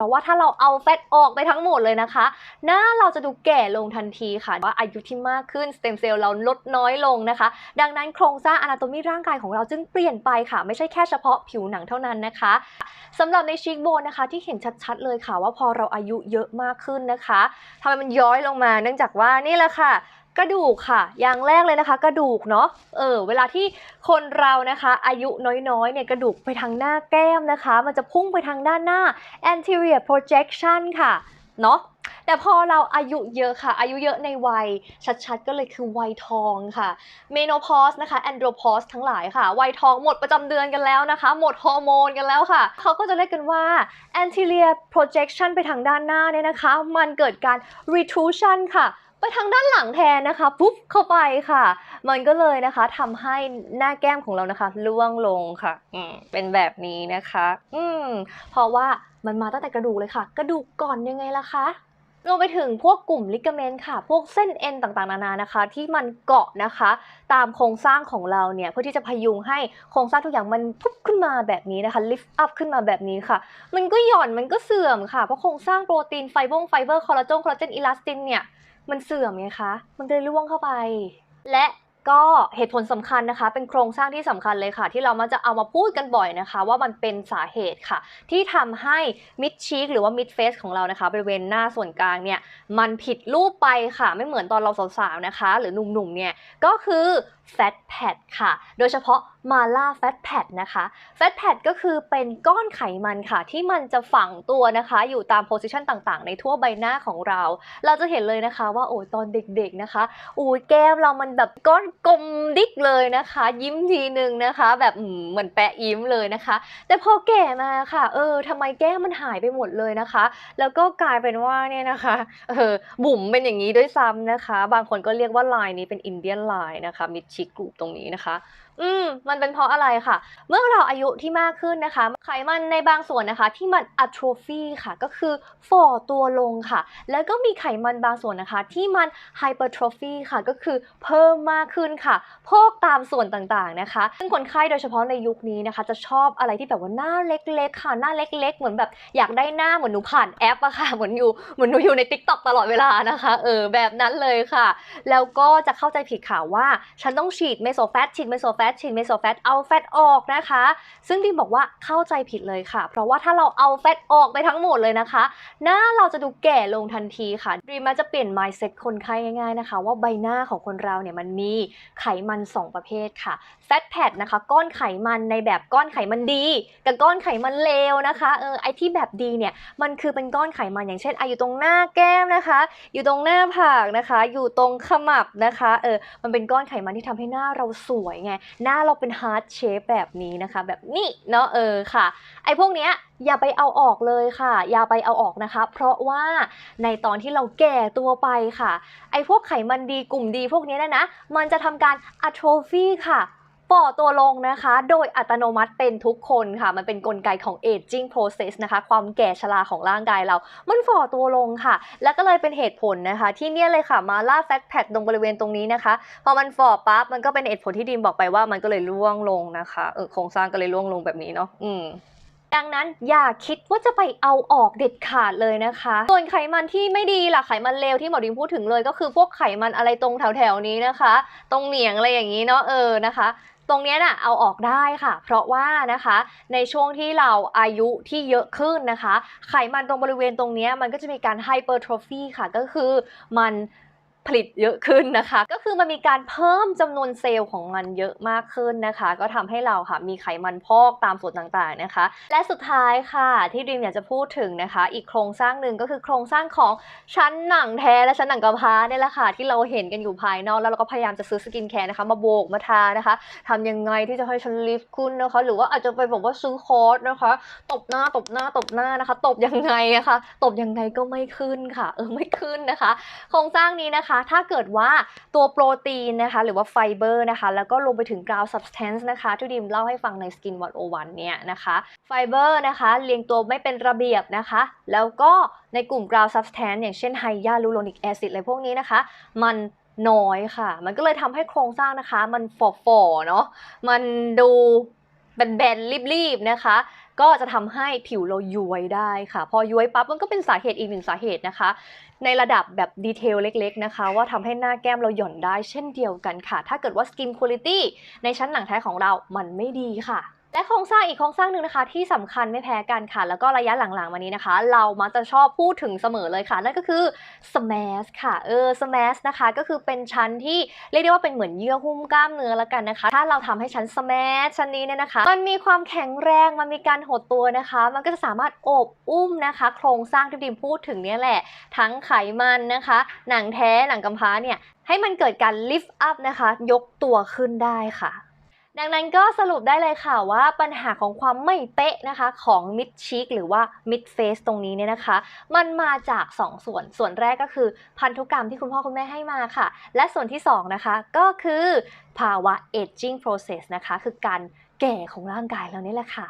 เพราะว่าถ้าเราเอาแฟตออกไปทั้งหมดเลยนะคะ หน้าเราจะดูแก่ลงทันทีค่ะ ว่าอายุที่มากขึ้นสเต็มเซลล์เราลดน้อยลงนะคะ ดังนั้นโครงสร้างอนาโตมีร่างกายของเราจึงเปลี่ยนไปค่ะ ไม่ใช่แค่เฉพาะผิวหนังเท่านั้นนะคะสำหรับในชีกโบนนะคะที่เห็นชัดๆเลยค่ะ ว่าพอเราอายุเยอะมากขึ้นนะคะทำไมมันย้อยลงมา เนื่องจากว่านี่แหละค่ะ กระดูกค่ะ อย่างแรกเลยนะคะ กระดูกเนาะ เออ เวลาที่คนเรานะคะ อายุน้อยๆ เนี่ยกระดูกไปทางหน้าแก้มนะคะ มันจะพุ่งไปทางด้านหน้า anterior projection ค่ะ เนาะแต่พอเราอายุเยอะค่ะ อายุเยอะในวัย ชัดๆ ก็เลยคือวัยทองค่ะ menopause นะคะ andropause ทั้งหลายค่ะ วัยทองหมดประจำเดือนกันแล้วนะคะ หมดฮอร์โมนกันแล้วค่ะ เขาก็จะเรียกกันว่า anterior projection ไปทางด้านหน้าเนี่ยนะคะ มันเกิดการ retrusion ค่ะ ไปทางด้านหลังแทนนะคะปุ๊บเข้าไปค่ะ มันก็เลยนะคะทำให้หน้าแก้มของเรานะคะล่วงลงค่ะอืมเป็นแบบนี้นะคะ อืมเพราะว่ามันมาตั้งแต่กระดูกเลยค่ะ กระดูกก่อนยังไงล่ะคะรวมไปถึงพวกกลุ่มลิกเมนต์ค่ะ พวกเส้นเอ็นต่างๆ นานานะคะ ที่มันเกาะนะคะ ตามโครงสร้างของเราเนี่ย เพื่อที่จะพยุงให้โครงสร้างทุกอย่างมันพุบขึ้นมาแบบนี้นะคะ lift up ขึ้นมาแบบนี้ค่ะ มันก็หย่อนมันก็เสื่อมค่ะ เพราะโครงสร้างโปรตีนไฟบงไฟเบอร์คอลลาจงคอลลาเจนอิลาสตินเนี่ย มันเสื่อมไงคะ มันเลยร่วงเข้าไป และก็เหตุผลสำคัญนะคะ เป็นโครงสร้างที่สำคัญเลยค่ะ ที่เรามักจะเอามาพูดกันบ่อยนะคะ ว่ามันเป็นสาเหตุค่ะ ที่ทำให้มิดชีคหรือว่ามิดเฟสของเรานะคะบริเวณหน้าส่วนกลางเนี่ยมันผิดรูปไปค่ะ ไม่เหมือนตอนเราสาวๆนะคะ หรือหนุ่มๆเนี่ยก็คือ fat pad ค่ะ โดยเฉพาะมาล่า fat pad นะคะ fat pad ก็คือเป็นก้อนไขมันค่ะ ที่มันจะฝังตัวนะคะ อยู่ตามโพสิชันต่างๆ ในทั่วใบหน้าของเรา เราจะเห็นเลยนะคะว่าโอ้ยตอนเด็กๆนะคะโอ้ยแก้มเรามันแบบก้อนกลมดิกเลยนะคะ ยิ้มทีนึงนะคะ แบบเหมือนแปะยิ้มเลยนะคะ แต่พอแก่มาค่ะ เออทำไมแก้มมันหายไปหมดเลยนะคะ แล้วก็กลายเป็นว่าเนี่ยนะคะเออบุ๋มเป็นอย่างนี้ด้วยซ้ำนะคะ บางคนก็เรียกว่าลายนี้เป็นอินเดียนลายนะคะมิดชิกกลุ่มตรงนี้นะคะ อืม มันเป็นเพราะอะไรค่ะ เมื่อเราอายุที่มากขึ้นนะคะ ไขมันในบางส่วนนะคะ ที่มันอัโทรฟีค่ะ ก็คือฝ่อตัวลงค่ะ แล้วก็มีไขมันบางส่วนนะคะ ที่มันไฮเปอร์โทรฟีค่ะ ก็คือเพิ่มมากขึ้นค่ะ พอกตามส่วนต่างๆนะคะ ซึ่งคนไข้โดยเฉพาะในยุคนี้นะคะ จะชอบอะไรที่แบบว่าหน้าเล็กๆ ค่ะ หน้าเล็ก ๆ เหมือนแบบอยากได้หน้าเหมือนหนูผ่านแอปอะค่ะ เหมือนอยู่เหมือนหนูอยู่ใน t ิ k t o k ตลอดเวลานะคะ เออ แบบนั้นเลยค่ะ แล้วก็จะเข้าใจผิดค่ะว่า ฉันต้องฉีดเมโซแฟตฉีดเมโซแฟตฉีดเมโซแฟตเอาแฟตออกนะคะ ซึ่งดิมบอกว่าเข้าใจผิดเลยค่ะ เพราะว่าถ้าเราเอาแฟตออกไปทั้งหมดเลยนะคะ หน้าเราจะดูแก่ลงทันทีค่ะดรีมมักจะเปลี่ยน mindset คนไข้ง่ายๆนะคะ ว่าใบหน้าของคนเราเนี่ยมันมีไขมัน 2 ประเภทค่ะ fat pad นะคะก้อนไขมันในแบบก้อนไขมันดี กับก้อนไขมันเลวนะคะเออไอที่แบบดีเนี่ยมันคือเป็นก้อนไขมันอย่างเช่นออยู่ตรงหน้าแก้มนะคะ อยู่ตรงหน้าผากนะคะ อยู่ตรงขมับนะคะเออมันเป็นก้อนไขมันที่ทำให้หน้าเราสวยไงหน้าเราเป็นฮาร์ดเชฟแบบนี้นะคะ แบบนี้เนาะเออค่ะ ไอ้พวกเนี้ยอย่าไปเอาออกเลยค่ะ อย่าไปเอาออกนะคะ เพราะว่าในตอนที่เราแก่ตัวไปค่ะ ไอ้พวกไขมันดีกลุ่มดีพวกนี้นะนะ มันจะทำการ atrophy ค่ะ ป่อตัวลงนะคะ โดยอัตโนมัติเป็นทุกคนค่ะ มันเป็นนกลไกของ aging process นะคะ ความแก่ชราของร่างกายเรา มันฝ่อตัวลงค่ะ แล้วก็เลยเป็นเหตุผลนะคะ ที่เนี่ยเลยค่ะ มาล่าแฟตแพดตรงบริเวณตรงนี้นะคะ พอมันฝ่อปั๊บ มันก็เป็นเหตุผลที่ดีมบอกไปว่ามันก็เลยร่วงลงนะคะ เออ โครงสร้างก็เลยร่วงลงแบบนี้เนาะ อืมดังนั้นอย่าคิดว่าจะไปเอาออกเด็ดขาดเลยนะคะ ส่วนไขมันที่ไม่ดีล่ะไขมันเลวที่หมอดิมพูดถึงเลย ก็คือพวกไขมันอะไรตรงแถวๆนี้นะคะ ตรงเหนียงอะไรอย่างนี้เนาะเออนะคะ ตรงนี้ยน่ะเอาออกได้ค่ะ เพราะว่านะคะในช่วงที่เราอายุที่เยอะขึ้นนะคะ ไขมันตรงบริเวณตรงนี้มันก็จะมีการไฮเปอร์โทรฟีค่ะก็คือมัน ผลิตเยอะขึ้นนะคะ ก็คือมันมีการเพิ่มจำนวนเซลล์ของมันเยอะมากขึ้นนะคะ ก็ทำให้เราค่ะมีไขมันพอกตามส่วนต่างๆนะคะ และสุดท้ายค่ะที่ดรีมอยากจะพูดถึงนะคะ อีกโครงสร้างหนึ่งก็คือโครงสร้างของชั้นหนังแท้และชั้นหนังกระพร้าเนี่ยแหละค่ะที่เราเห็นกันอยู่ภายนอกแล้วเราก็พยายามจะซื้อสกินแคร์นะคะมาโบกมาทานะคะทำยังไงที่จะให้ชั้นลิฟต์ขึ้นนะคะ หรือว่าอาจจะไปบอกว่าซื้อคอร์สนะคะตบหน้าตบหน้าตบหน้านะคะ ตบยังไงอะคะตบยังไงก็ไม่ขึ้นค่ะ เออไม่ขึ้นนะคะ โครงสร้างนี้นะคะถ้าเกิดว่าตัวโปรตีนนะคะ หรือว่าไฟเบอร์นะคะ แล้วก็รวมไปถึงกราวซับสแตนซ์นะคะที่ดิมเล่าให้ฟังใน Skin 101เนี่ยนะคะไฟเบอร์นะคะเรียงตัวไม่เป็นระเบียบนะคะ แล้วก็ในกลุ่มกราวซับสแตนซ์อย่างเช่นไฮยาลูโรนิกแอซิดอะไรพวกนี้นะคะ มันน้อยค่ะ มันก็เลยทำให้โครงสร้างนะคะ มันฝ่อๆเนาะมันดูแบนๆรีบๆนะคะ ก็จะทำให้ผิวเราย้วยได้ค่ะ พอย้วยปั๊บมันก็เป็นสาเหตุอีกหนึ่งสาเหตุนะคะ ในระดับแบบดีเทลเล็กๆนะคะ ว่าทำให้หน้าแก้มเราหย่อนได้เช่นเดียวกันค่ะ ถ้าเกิดว่าสกินคุณลิตี้ในชั้นหนังแท้ของเรามันไม่ดีค่ะ และโครงสร้างอีกโครงสร้างหนึ่งนะคะ ที่สำคัญไม่แพ้กันค่ะ แล้วก็ระยะหลังๆมานี้นะคะ เรามักจะชอบพูดถึงเสมอเลยค่ะ นั่นก็คือ smash ค่ะเออ smash นะคะก็คือเป็นชั้นที่เรียกได้ว่าเป็นเหมือนเยื่อหุ้มกล้ามเนื้อแล้วกันนะคะ ถ้าเราทำให้ชั้น smash ชั้นนี้เนี่ยนะคะ มันมีความแข็งแรงมันมีการหดตัวนะคะ มันก็จะสามารถอบอุ้มนะคะ โครงสร้างที่ดิมพูดถึงเนี่ยแหละ ทั้งไขมันนะคะ หนังแท้หนังกำพร้าเนี่ยให้มันเกิดการ lift up นะคะ ยกตัวขึ้นได้ค่ะ ดังนั้นก็สรุปได้เลยค่ะว่าปัญหาของความไม่เป๊ะนะคะของมิดชิกหรือว่ามิดเฟสตรงนี้เนี่ยนะคะ มันมาจาก 2 ส่วนส่วนแรกก็คือพันธุกรรมที่คุณพ่อคุณแม่ให้มาค่ะ และส่วนที่ 2 นะคะ ก็คือภาวะ aging process นะคะ คือการแก่ของร่างกายเรานี่แหละค่ะ